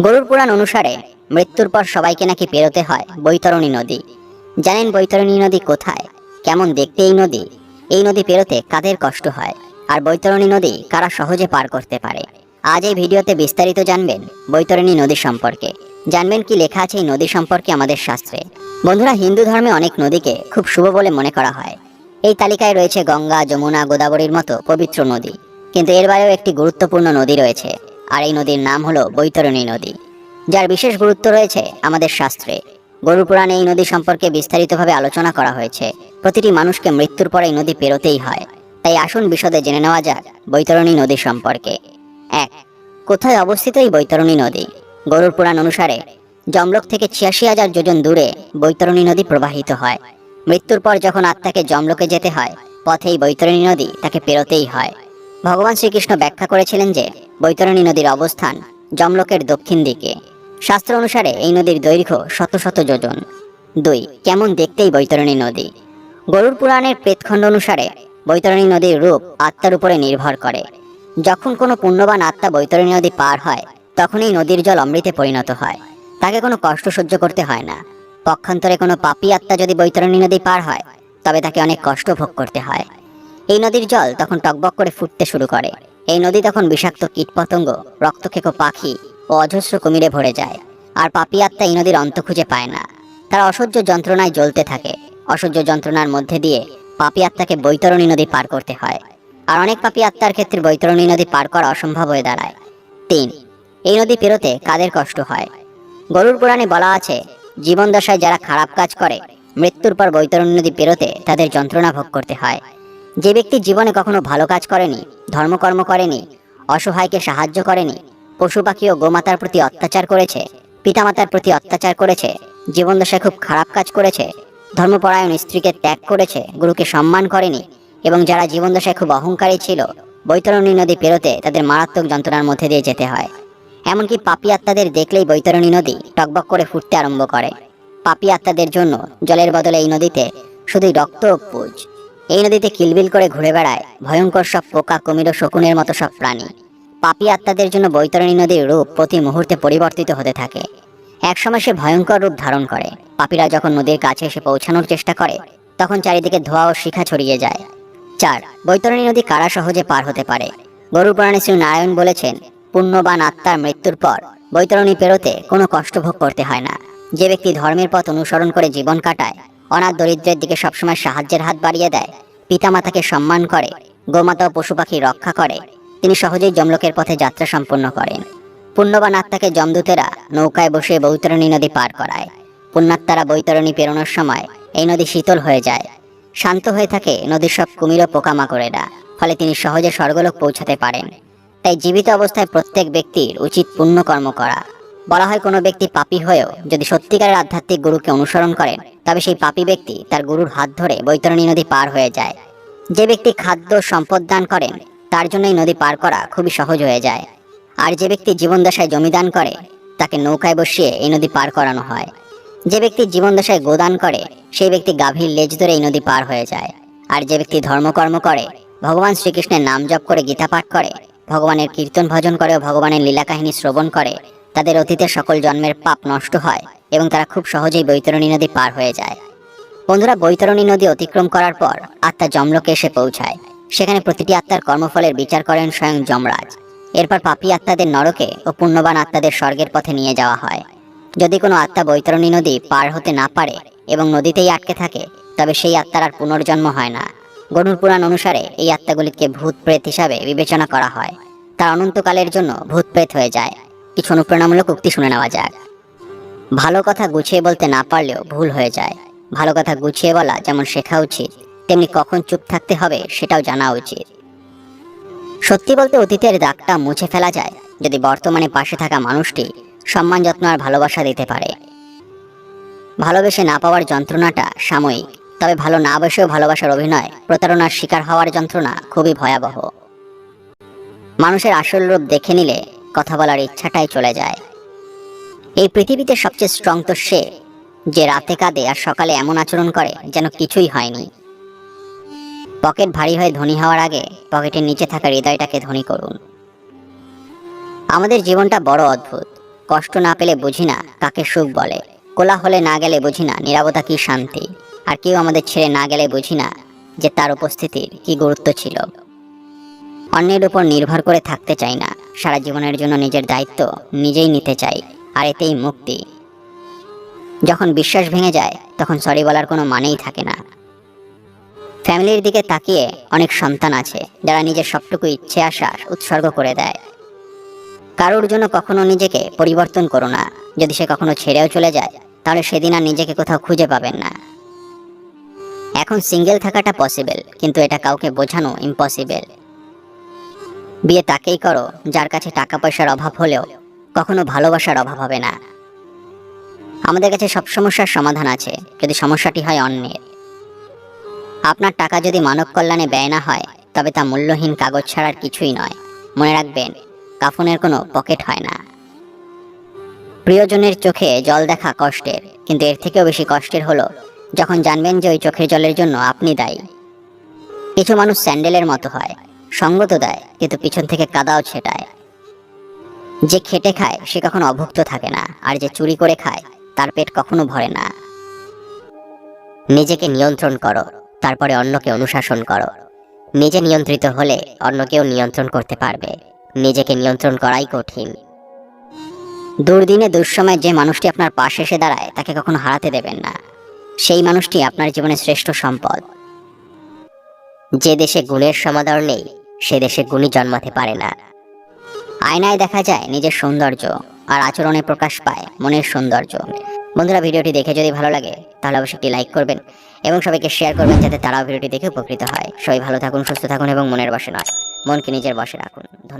গরুর পুরাণ অনুসারে, মৃত্যুর পর সবাইকে নাকি পেরোতে হয় বৈতরণী নদী। জানেন বৈতরণী নদী কোথায়? কেমন দেখতে এই নদী? এই নদী পেরোতে কাদের কষ্ট হয়? আর বৈতরণী নদী কারা সহজে পার করতে পারে? আজ এই ভিডিওতে বিস্তারিত জানবেন বৈতরণী নদী সম্পর্কে। জানবেন কি লেখা আছে এই নদী সম্পর্কে আমাদের শাস্ত্রে। বন্ধুরা, হিন্দু ধর্মে অনেক নদীকে খুব শুভ বলে মনে করা হয়। এই তালিকায় রয়েছে গঙ্গা, যমুনা, গোদাবরীর মতো পবিত্র নদী। কিন্তু এর বাইরেও একটি গুরুত্বপূর্ণ নদী রয়েছে। আর এই নদীর নাম হলো বৈতরণী নদী, যার বিশেষ গুরুত্ব রয়েছে আমাদের শাস্ত্রে। গরু পুরাণে এই নদী সম্পর্কে বিস্তারিতভাবে আলোচনা করা হয়েছে। প্রতিটি মানুষকে মৃত্যুর পর এই নদী পেরোতেই হয়। তাই আসুন বিশদে জেনে নেওয়া যাক বৈতরণী নদী সম্পর্কে। এক, কোথায় অবস্থিত এই বৈতরণী নদী? গরুর পুরাণ অনুসারে জমলোক থেকে ছিয়াশি হাজার যোজন দূরে বৈতরণী নদী প্রবাহিত হয়। মৃত্যুর পর যখন আত্মাকে জমলোকে যেতে হয় পথেই বৈতরণী নদী তাকে পেরোতেই হয়। ভগবান শ্রীকৃষ্ণ ব্যাখ্যা করেছিলেন যে বৈতরণী নদীর অবস্থান জমলোকের দক্ষিণ দিকে। শাস্ত্র অনুসারে এই নদীর দৈর্ঘ্য শত শত যোজন। দুই, কেমন দেখতে এই বৈতরণী নদী? গরুর পুরাণের প্রেতখণ্ড অনুসারে বৈতরণী নদীর রূপ আত্মার উপরে নির্ভর করে। যখন কোনো পুণ্যবান আত্মা বৈতরণী নদী পার হয়, তখন এই নদীর জল অমৃতে পরিণত হয়। তাকে কোনো কষ্ট সহ্য করতে হয় না। পক্ষান্তরে কোনো পাপী আত্মা যদি বৈতরণী নদী পার হয়, তবে তাকে অনেক কষ্ট ভোগ করতে হয়। এই নদীর জল তখন টকবক করে ফুটতে শুরু করে। এই নদী তখন বিষাক্ত কীটপতঙ্গ রক্তক্ষেকো পাখি ও অজস্র কুমিরে ভরে যায়। আর পাপী আত্মা এই নদীর অন্ত খুঁজে পায় না। তারা অসহ্য যন্ত্রণায় জ্বলতে থাকে। অসহ্য যন্ত্রণার মধ্যে দিয়ে পাপী আত্মাকে বৈতরণী নদী পার করতে হয়। আর অনেক পাপী আত্মার ক্ষেত্রে বৈতরণী নদী পার করা অসম্ভব হয়ে দাঁড়ায়। তিন, এই নদী পেরোতে কাদের কষ্ট হয়? গরুর পুরাণে বলা আছে, জীবন দশায় যারা খারাপ কাজ করে, মৃত্যুর পর বৈতরণী নদী পেরোতে তাদের যন্ত্রণা ভোগ করতে হয়। যে ব্যক্তি জীবনে কখনো ভালো কাজ করেনি, ধর্মকর্ম করেনি, অসহায়কে সাহায্য করেনি, পশু পাখি ও গোমাতার প্রতি অত্যাচার করেছে, পিতামাতার প্রতি অত্যাচার করেছে জীবন দশায় খুব খারাপ কাজ করেছে, ধর্মপরায়ণ স্ত্রীকে ত্যাগ করেছে, গুরুকে সম্মান করেনি এবং যারা জীবন দশায় খুব অহংকারী ছিল, বৈতরণী নদী পেরোতে তাদের মারাত্মক যন্ত্রণার মধ্যে দিয়ে যেতে হয়। এমনকি পাপী আত্মাদের দেখলেই বৈতরণী নদী টকবক করে ফুটতে আরম্ভ করে। পাপী আত্মাদের জন্য জলের বদলে এই নদীতে শুধুই রক্ত পুজ। এই নদীতে কিলবিল করে ঘুরে বেড়ায় ভয়ঙ্কর সব পোকা, কুমির ও শকুনের মতো সব প্রাণী। পাপী আত্মাদের জন্য বৈতরণী নদীর রূপ প্রতি মুহূর্তে পরিবর্তিত হতে থাকে। একসময় সে ভয়ঙ্কর রূপ ধারণ করে। পাপীরা যখন নদীর কাছে এসে পৌঁছানোর চেষ্টা করে, তখন চারিদিকে ধোঁয়া ও শিখা ছড়িয়ে যায়। চার, বৈতরণী নদী কারা সহজে পার হতে পারে? গরু পুরাণে শ্রী নারায়ণ বলেছেন, পুণ্যবান আত্মার মৃত্যুর পর বৈতরণী পেরোতে কোনো কষ্ট ভোগ করতে হয় না। যে ব্যক্তি ধর্মের পথ অনুসরণ করে জীবন কাটায় অনাথ দরিদ্রের দিকে সবসময় সাহায্যের হাত বাড়িয়ে দেয়। পিতামাতাকে সম্মান করে, গোমাতা ও পশু পাখি রক্ষা করে। তিনি সহজেই জমলোকের পথে যাত্রা সম্পন্ন করেন। পুণ্যবান আত্মাকে জমদূতেরা নৌকায় বসে বৈতরণী নদী পার করায়। পুণ্যাত্মারা বৈতরণী পেরোনোর সময় এই নদী শীতল হয়ে যায়। শান্ত হয়ে থাকে নদীর সব কুমির ও পোকামাকড়েরা, ফলে তিনি সহজে স্বর্গলোক পৌঁছাতে পারেন। তাই জীবিত অবস্থায় প্রত্যেক ব্যক্তির উচিত পুণ্যকর্ম করা। বলা হয় কোনো ব্যক্তি পাপী হয়েও যদি সত্যিকারের আধ্যাত্মিক গুরুকে অনুসরণ করেন তবে সেই পাপী ব্যক্তি তার গুরুর হাত ধরে বৈতরণী নদী পার হয়ে যায়। যে ব্যক্তি খাদ্য সম্পদ দান করেন, তার জন্য এই নদী পার করা খুবই সহজ হয়ে যায়। আর যে ব্যক্তি জীবনদশায় জমি দান করে, তাকে নৌকায় বসিয়ে এই নদী পার করানো হয়। যে ব্যক্তি জীবনদশায় গোদান করে, সেই ব্যক্তি গাভীর লেজ ধরে এই নদী পার হয়ে যায়। আর যে ব্যক্তি ধর্মকর্ম করে, ভগবান শ্রীকৃষ্ণের নাম জপ করে গীতা পাঠ করে, ভগবানের কীর্তন ভজন করে ও ভগবানের লীলা কাহিনী শ্রবণ করে তাদের অতীতের সকল জন্মের পাপ নষ্ট হয় এবং তারা খুব সহজেই বৈতরণী নদী পার হয়ে যায়। বন্ধুরা, বৈতরণী নদী অতিক্রম করার পর আত্মা জমলোকে এসে পৌঁছায়। সেখানে প্রতিটি আত্মার কর্মফলের বিচার করেন স্বয়ং যমরাজ। এরপর পাপী আত্মাদের নরকে ও পুণ্যবান আত্মাদের স্বর্গের পথে নিয়ে যাওয়া হয়। যদি কোনো আত্মা বৈতরণী নদী পার হতে না পারে এবং নদীতেই আটকে থাকে, তবে সেই আত্মার আর পুনর্জন্ম হয় না। গরুর পুরাণ অনুসারে এই আত্মাগুলিকে ভূত প্রেত হিসাবে বিবেচনা করা হয়। তার অনন্তকালের জন্য ভূত প্রেত হয়ে যায়। কিছু অনুপ্রেরণামূলক উক্তি শুনে নেওয়া যাক। ভালো কথা গুছিয়ে বলতে না পারলেও ভুল হয়ে যায়। ভালো কথা গুছিয়ে বলা যেমন শেখা উচিত, তেমনি কখন চুপ থাকতে হবে সেটাও জানা উচিত। সত্যি বলতে অতীতের দাগটা মুছে ফেলা যায় যদি বর্তমানে পাশে থাকা মানুষটি সম্মান, যত্ন আর ভালোবাসা দিতে পারে। ভালোবেসে না পাওয়ার যন্ত্রণাটা সাময়িক, তবে ভালো না বসেও ভালোবাসার অভিনয়, প্রতারণার শিকার হওয়ার যন্ত্রণা খুবই ভয়াবহ। মানুষের আসল রূপ দেখে নিলে কথা বলার ইচ্ছাটাই চলে যায়। এই পৃথিবীতে সবচেয়ে স্ট্রং তো সে, যে রাতে কাঁদে আর সকালে এমন আচরণ করে যেন কিছুই হয়নি। পকেট ভারী হয়ে ধনী হওয়ার আগে পকেটের নিচে থাকা হৃদয়টাকে ধনী করুন। আমাদের জীবনটা বড় অদ্ভুত। কষ্ট না পেলে বুঝি না কাকে সুখ বলে। কোলা হলে না গেলে বুঝি না নিরাপত্তা কি শান্তি। আর কেউ আমাদের ছেড়ে না গেলে বুঝি না যে তার উপস্থিতির কি গুরুত্ব ছিল। অন্যের উপর নির্ভর করে থাকতে চাই না। সারা জীবনের জন্য নিজের দায়িত্ব নিজেই নিতে চাই, আর এতেই মুক্তি। যখন বিশ্বাস ভেঙে যায়, তখন সরি বলার কোনো মানেই থাকে না। ফ্যামিলির দিকে তাকিয়ে অনেক সন্তান আছে, যারা নিজের সবটুকু ইচ্ছে আশা উৎসর্গ করে দেয়। কারোর জন্য কখনো নিজেকে পরিবর্তন করো না। যদি সে কখনো ছেড়েও চলে যায়, তাহলে সেদিন আর নিজেকে কোথাও খুঁজে পাবেন না। এখন সিঙ্গেল থাকাটা পসিবল কিন্তু এটা কাউকে বোঝানো ইম্পসিবল বিয়ে তাকেই করো, যার কাছে টাকা পয়সার অভাব হলেও কখনো ভালোবাসার অভাব হবে না। আমাদের কাছে সব সমস্যার সমাধান আছে, যদি সমস্যাটি হয় অন্যের। আপনার টাকা যদি মানব কল্যাণে ব্যয় না হয়, তবে তা মূল্যহীন কাগজ ছাড়ার কিছুই নয়। মনে রাখবেন, কাফনের কোনো পকেট হয় না। প্রিয়জনের চোখে জল দেখা কষ্টের, কিন্তু এর থেকেও বেশি কষ্টের হলো যখন জানবেন যে ওই চোখের জলের জন্য আপনি দায়ী। কিছু মানুষ স্যান্ডেলের মতো হয়। সঙ্গ তো দেয়, কিন্তু পিছন থেকে কাদাও ছেটায়। যে খেটে খায়, সে কখনো অভুক্ত থাকে না, আর যে চুরি করে খায়, তার পেট কখনো ভরে না। নিজেকে নিয়ন্ত্রণ করো, তারপরে অন্যকে অনুশাসন করো। নিজে নিয়ন্ত্রিত হলে অন্যকেও নিয়ন্ত্রণ করতে পারবে। নিজেকে নিয়ন্ত্রণ করাই কঠিন। দুর্দিনে, দুঃসময়ে যে মানুষটি আপনার পাশে এসে দাঁড়ায়, তাকে কখনো হারাতে দেবেন না। সেই মানুষটি আপনার জীবনের শ্রেষ্ঠ সম্পদ। যে দেশে গুণের সমাদর নেই, সে দেশে গুণী জন্মাতে পারে না। আয়নায় দেখা যায় নিজের সৌন্দর্য আর আচরণে প্রকাশ পায় মনের সৌন্দর্য। বন্ধুরা, ভিডিওটি দেখে যদি ভালো লাগে, তাহলে অবশ্যই একটি লাইক করবেন এবং সবাইকে শেয়ার করবেন যাতে তারাও ভিডিওটি দেখে উপকৃত হয়। সবাই ভালো থাকুন, সুস্থ থাকুন এবং মনের বসে নয়। মনকে নিজের বসে রাখুন। ধন্যবাদ।